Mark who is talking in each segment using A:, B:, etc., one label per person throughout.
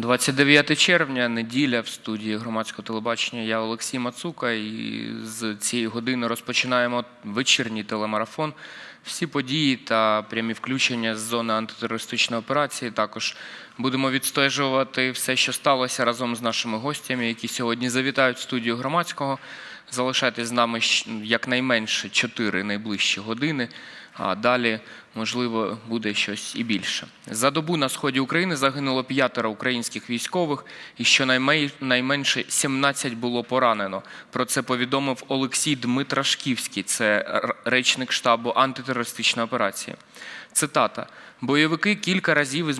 A: 29 червня, неділя в студії громадського телебачення. Я Олексій Мацука. І з цієї години розпочинаємо вечірній телемарафон. Всі події та прямі включення з зони антитерористичної операції. Також будемо відстежувати все, що сталося разом з нашими гостями, які сьогодні завітають в студію громадського. Залишайтесь з нами якнайменше 4 найближчі години. А далі, можливо, буде щось і більше. За добу на сході України загинуло п'ятеро українських військових, і щонайменше 17 було поранено. Про це повідомив Олексій Дмитрашківський, це речник штабу антитерористичної операції. Цитата: бойовики кілька разів із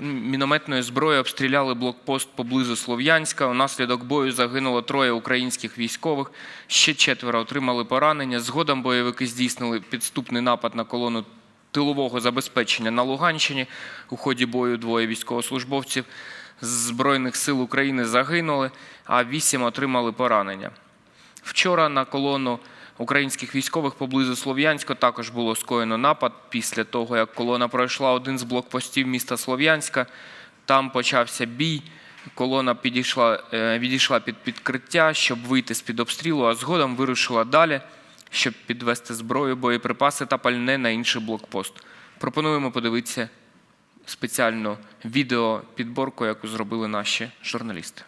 A: мінометної зброї обстріляли блокпост поблизу Слов'янська. Унаслідок бою загинуло троє українських військових. Ще четверо отримали поранення. Згодом бойовики здійснили підступний напад на колону тилового забезпечення на Луганщині. У ході бою двоє військовослужбовців з Збройних сил України загинули, а вісім отримали поранення. Вчора на колону українських військових поблизу Слов'янська також було скоєно напад після того, як колона пройшла один з блокпостів міста Слов'янська. Там почався бій. Колона підійшла, е, відійшла під підкриття, щоб вийти з-під обстрілу, а згодом вирушила далі, щоб підвести зброю, боєприпаси та пальне на інший блокпост. Пропонуємо подивитися спеціальну відеопідборку, яку зробили наші журналісти.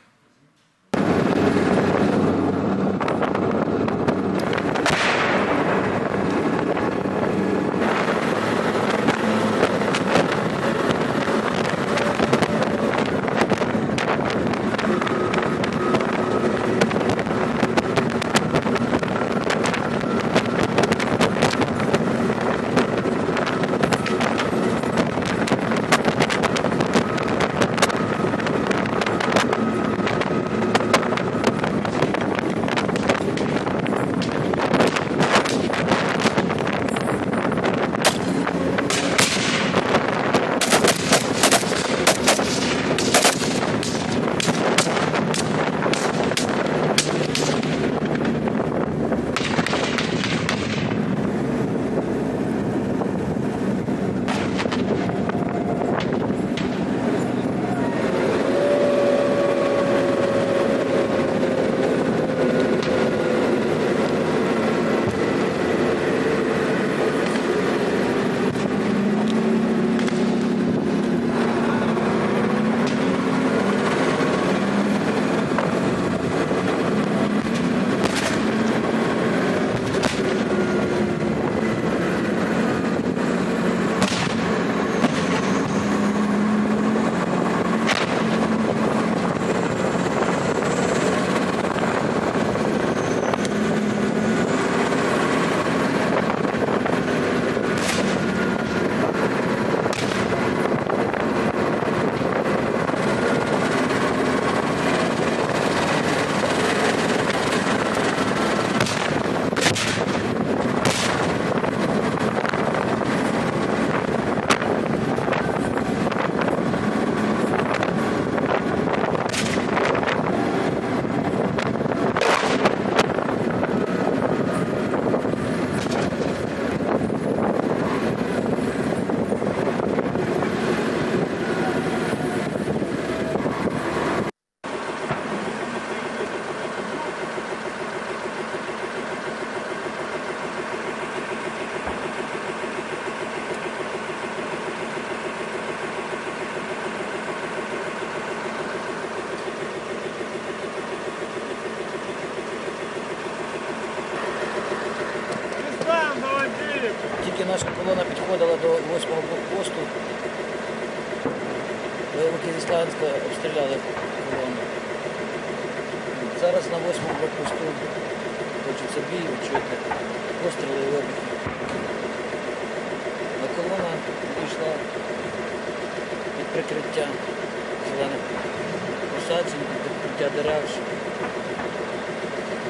B: 8-го блокпосту. Бойовики з Ісландська обстріляли колону. Зараз на 8-му блокпосту точиться бій, ви постріли і вибухи. А колона підійшла під прикриття зелених посаджень, під прикриття дерев, щоб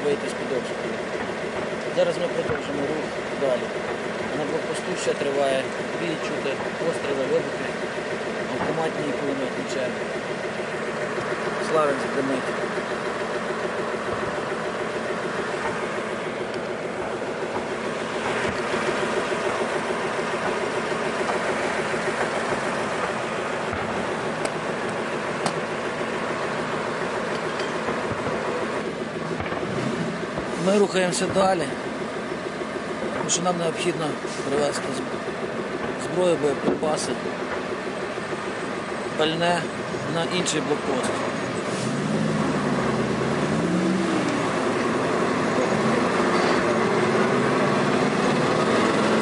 B: вийти з-під обстрілу. Зараз ми продовжимо рух далі. На блокпосту ще триває бій, чути постріли, вибухи, автоматні кулеметні черги. Славен задимить. Ми рухаємося далі тому що нам необхідно привезти зброю, боєприпаси, пальне на інший блокпост.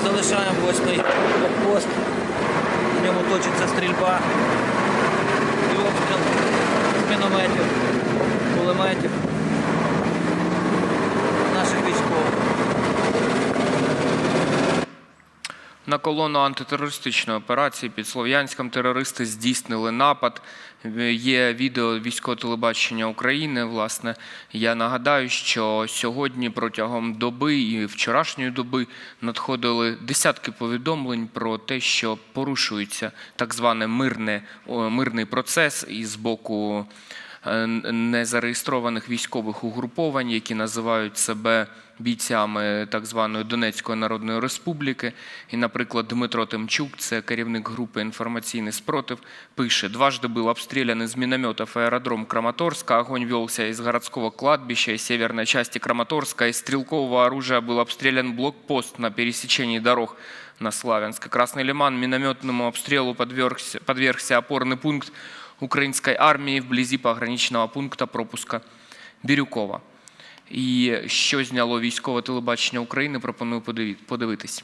B: Залишаємо восьмий блокпост, в ньому точиться стрільба. І обстріл з мінометів, кулеметів наших військових.
A: На колону антитерористичної операції під Слов'янськом терористи здійснили напад. Є відео військового телебачення України. Власне, я нагадаю, що сьогодні протягом доби і вчорашньої доби надходили десятки повідомлень про те, що порушується так зване мирне, мирний процес із боку е, незареєстрованих військових угруповань, які називають себе бійцями так званої Донецької Народної Республіки. І, наприклад, Дмитро Тимчук, це керівник групи інформаційний спротив, пише: дважды был обстрелян из минометов аэродром Краматорска. Огонь велся из городского кладбища и северной части Краматорска. Из стрелкового оружия был обстрелян блокпост на пересечении дорог на Славянск. Красный Лиман минометному обстрелу подвергся, подвергся опорный пункт украинской армии вблизи пограничного пункта пропуска Бірюкова. І що зняло військове телебачення України, пропоную подивитись.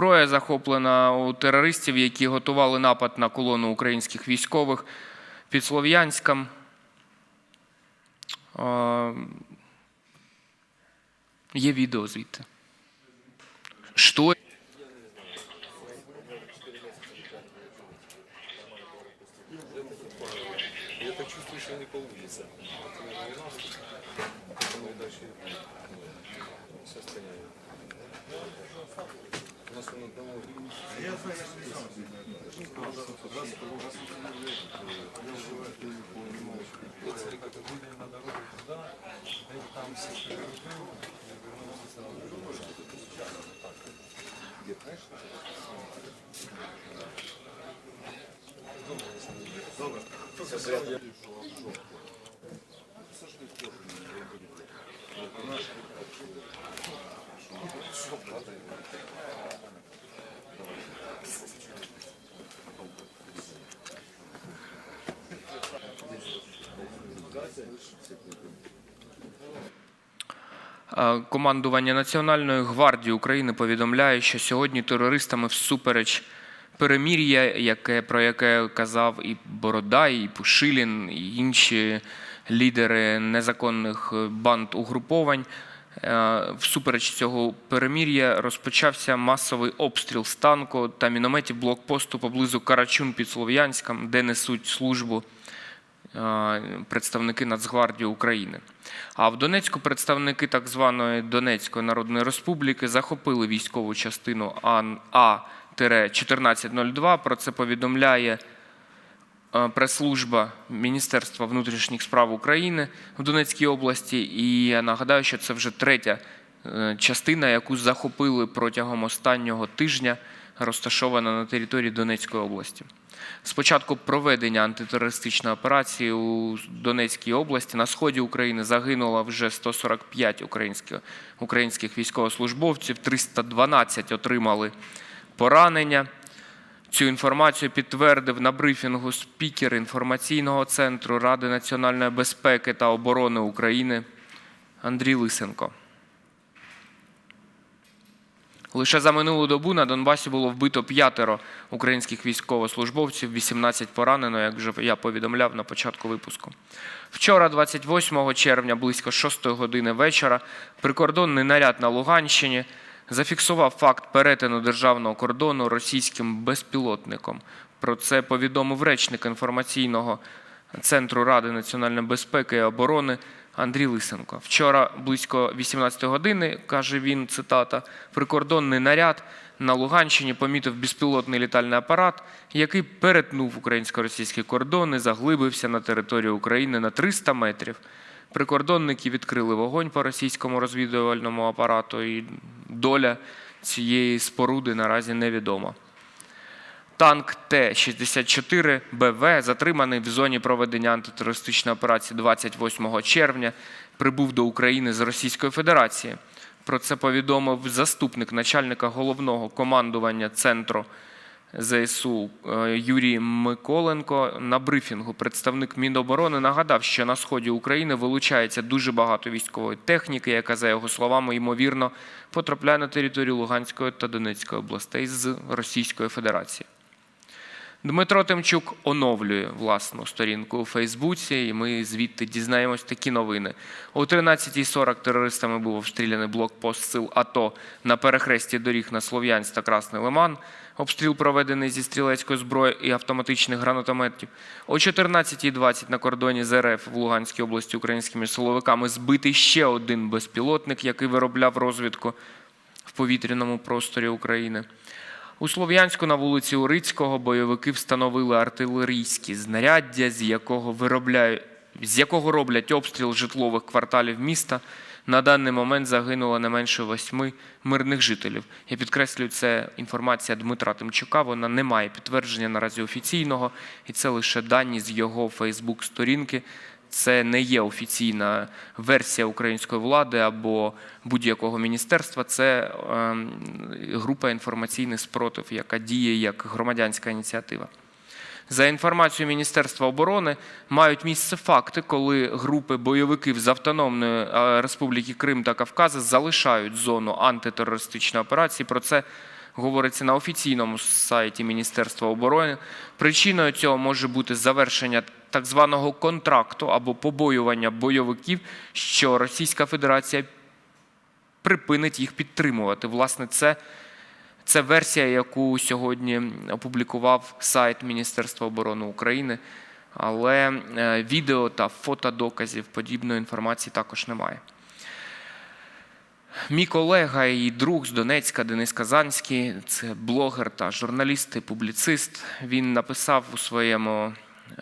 A: Зброя захоплена у терористів, які готували напад на колону українських військових під Слов'янськом. Є відео звідти. Що?
C: Я так чувствую, что они по улице. Поэтому и дальше все
A: Командування Національної гвардії України повідомляє, що сьогодні терористами всупереч перемір'я, яке, про яке казав і Бородай, і Пушилін, і інші лідери незаконних банд угруповань, всупереч цього перемір'я розпочався масовий обстріл з танку та мінометів блокпосту поблизу Карачун під Слов'янськом, де несуть службу е, представники Нацгвардії України. А в Донецьку представники так званої Донецької Народної Республіки захопили військову частину А-1402. Про це повідомляє е, прес-служба Міністерства внутрішніх справ України в Донецькій області. І я нагадаю, що це вже третя е, частина, яку захопили протягом останнього тижня, розташована на території Донецької області. З початку проведення антитерористичної операції у Донецькій області на сході України загинуло вже 145 українських, українських військовослужбовців, 312 отримали поранення. Цю інформацію підтвердив на брифінгу спікер інформаційного центру Ради національної безпеки та оборони України Андрій Лисенко. Лише за минулу добу на Донбасі було вбито п'ятеро українських військовослужбовців, 18 поранено, як вже я повідомляв на початку випуску. Вчора, 28 червня, близько 6 години вечора, прикордонний наряд на Луганщині зафіксував факт перетину державного кордону російським безпілотником. Про це повідомив речник інформаційного Центру Ради національної безпеки і оборони Андрій Лисенко. Вчора близько 18 години, каже він, цитата, прикордонний наряд на Луганщині помітив безпілотний літальний апарат, який перетнув українсько-російський кордон і заглибився на територію України на 300 метрів. Прикордонники відкрили вогонь по російському розвідувальному апарату, і доля цієї споруди наразі невідома. Танк Т-64 БВ, затриманий в зоні проведення антитерористичної операції 28 червня, прибув до України з Російської Федерації. Про це повідомив заступник начальника головного командування центру ЗСУ е, Юрій Миколенко на брифінгу. Представник Міноборони нагадав, що на сході України вилучається дуже багато військової техніки, яка, за його словами, ймовірно потрапляє на територію Луганської та Донецької областей з Російської Федерації. Дмитро Тимчук оновлює власну сторінку у Фейсбуці, і ми звідти дізнаємось такі новини. О 13.40 терористами був обстріляний блокпост сил АТО на перехресті доріг на Слов'янськ та Красний Лиман. Обстріл проведений зі стрілецької зброї і автоматичних гранатометів. О 14.20 на кордоні з РФ в Луганській області українськими силовиками збитий ще один безпілотник, який виробляв розвідку в повітряному просторі України. У Слов'янську на вулиці Урицького бойовики встановили артилерійські знаряддя, з якого виробляють з якого роблять обстріл житлових кварталів міста. На даний момент загинуло не менше восьми мирних жителів. Я підкреслюю, це інформація Дмитра Тимчука. Вона не має підтвердження наразі офіційного, і це лише дані з його Фейсбук-сторінки. Це не є офіційна версія української влади або будь-якого міністерства. Це ем, група інформаційний спротив, яка діє як громадянська ініціатива. За інформацією Міністерства оборони, мають місце факти, коли групи бойовиків з Автономної е, Республіки Крим та Кавказу залишають зону антитерористичної операції. Про це говориться на офіційному сайті Міністерства оборони. Причиною цього може бути завершення так званого контракту або побоювання бойовиків, що Російська Федерація припинить їх підтримувати. Власне, це це версія, яку сьогодні опублікував сайт Міністерства оборони України. Але е, відео та фотодоказів подібної інформації також немає. Мій колега і друг з Донецька Денис Казанський, це блогер та журналіст і публіцист. Він написав у своєму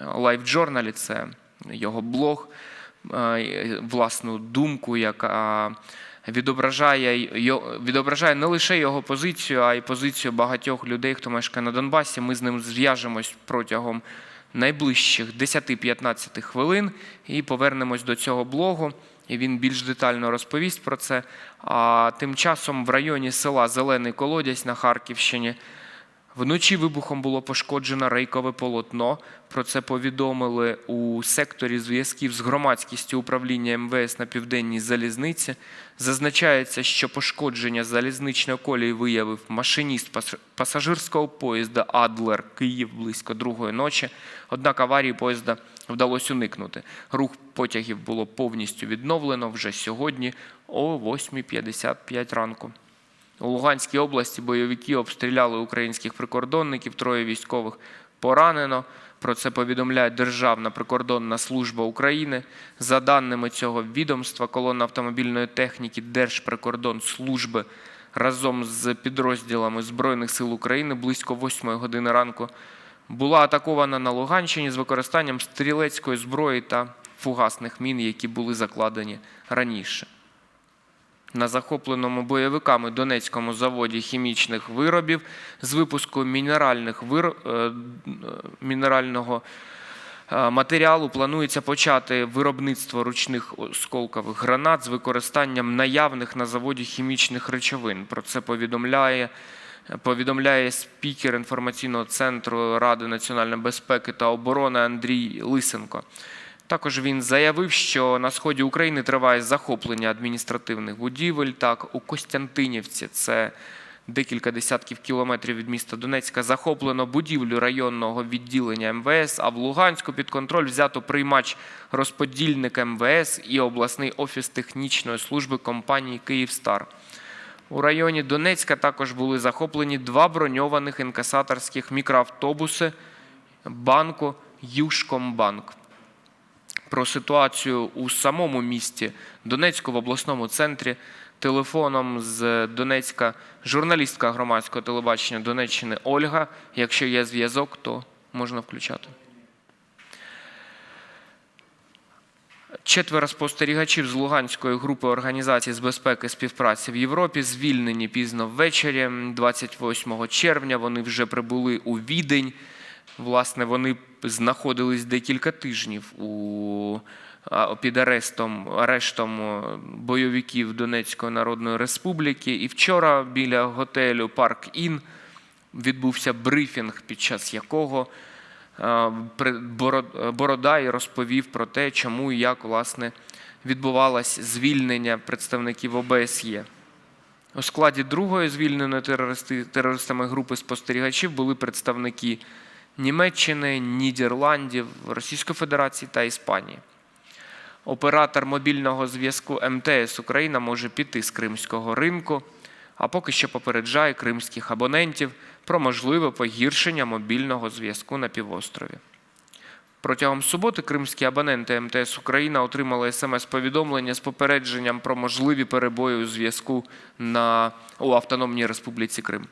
A: лайфджорналі, це його блог, е, власну думку, яка відображає, відображає не лише його позицію, а й позицію багатьох людей, хто мешкає на Донбасі. Ми з ним зв'яжемось протягом найближчих 10-15 хвилин і повернемось до цього блогу. І він більш детально розповість про це. А тим часом в районі села Зелений Колодязь на Харківщині Вночі вибухом було пошкоджено рейкове полотно. Про це повідомили у секторі зв'язків з громадськістю управління МВС на південній залізниці. Зазначається, що пошкодження залізничної колії виявив машиніст пасажирського поїзда Адлер Київ близько другої ночі. Однак аварії поїзда вдалося уникнути. Рух потягів було повністю відновлено вже сьогодні о 8.55 ранку. У Луганській області бойовики обстріляли українських прикордонників, троє військових поранено. Про це повідомляє Державна прикордонна служба України. За даними цього відомства, колона автомобільної техніки Держприкордонслужби разом з підрозділами Збройних сил України близько 8 години ранку була атакована на Луганщині з використанням стрілецької зброї та фугасних мін, які були закладені раніше на захопленому бойовиками Донецькому заводі хімічних виробів з випуску мінеральних вир... е, мінерального е, матеріалу планується почати виробництво ручних осколкових гранат з використанням наявних на заводі хімічних речовин. Про це повідомляє повідомляє спікер інформаційного центру Ради національної безпеки та оборони Андрій Лисенко. Також він заявив, що на сході України триває захоплення адміністративних будівель. Так, у Костянтинівці, це декілька десятків кілометрів від міста Донецька, захоплено будівлю районного відділення МВС, а в Луганську під контроль взято приймач розподільника МВС і обласний офіс технічної служби компанії Київстар. У районі Донецька також були захоплені два броньованих інкасаторських мікроавтобуси банку Южкомбанк. Про ситуацію у самому місті Донецьку в обласному центрі телефоном з Донецька журналістка громадського телебачення Донеччини Ольга. Якщо є зв'язок, то можна включати. Четверо спостерігачів з Луганської групи організацій з безпеки співпраці в Європі звільнені пізно ввечері, 28 червня. Вони вже прибули у Відень. Власне, вони знаходились декілька тижнів у, під арестом, арештом е, бойовиків Донецької Народної Республіки. І вчора біля готелю Парк Ін відбувся брифінг, під час якого е, Бородай розповів про те, чому і як власне відбувалось звільнення представників ОБСЄ. У складі другої звільненої терористами групи спостерігачів були представники Німеччини, Нідерландів, Російської Федерації та Іспанії. Оператор мобільного зв'язку МТС Україна може піти з кримського ринку, а поки що попереджає кримських абонентів про можливе погіршення мобільного зв'язку на півострові. Протягом суботи кримські абоненти МТС Україна отримали смс-повідомлення з попередженням про можливі перебої у зв'язку на у Автономній Республіці Крим.